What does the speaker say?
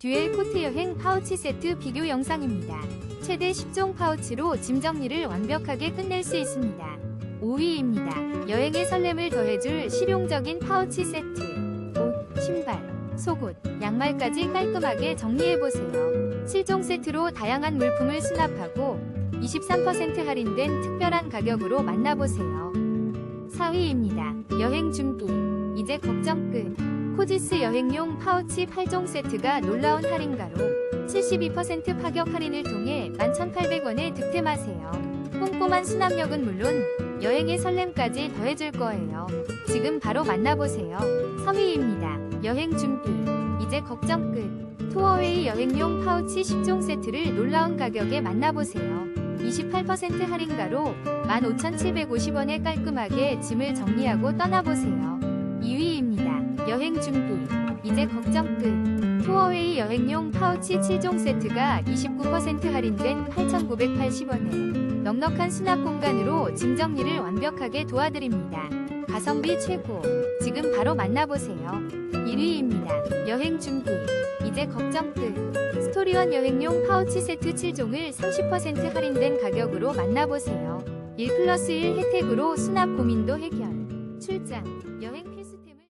듀얼 코트 여행 파우치 세트 비교 영상입니다. 최대 10종 파우치로 짐 정리를 완벽하게 끝낼 수 있습니다. 5위입니다. 여행의 설렘을 더해줄 실용적인 파우치 세트. 옷, 신발, 속옷, 양말까지 깔끔하게 정리해보세요. 7종 세트로 다양한 물품을 수납하고 23% 할인된 특별한 가격으로 만나보세요. 4위입니다. 여행 준비. 이제 걱정 끝. 코지스 여행용 파우치 8종 세트가 놀라운 할인가로 72% 파격 할인을 통해 11,800원에 득템하세요. 꼼꼼한 수납력은 물론 여행의 설렘까지 더해줄 거예요. 지금 바로 만나보세요. 3위입니다. 여행 준비. 이제 걱정 끝. 투어웨이 여행용 파우치 10종 세트를 놀라운 가격에 만나보세요. 28% 할인가로 15,750원에 깔끔하게 짐을 정리하고 떠나보세요. 2위입니다. 여행 준비. 이제 걱정 끝. 투어웨이 여행용 파우치 7종 세트가 29% 할인된 8,980원에 넉넉한 수납 공간으로 짐 정리를 완벽하게 도와드립니다. 가성비 최고. 지금 바로 만나보세요. 1위입니다. 여행 준비. 이제 걱정 끝. 스토리원 여행용 파우치 세트 7종을 30% 할인된 가격으로 만나보세요. 1 플러스 1 혜택으로 수납 고민도 해결. 실장, 여행 필수템을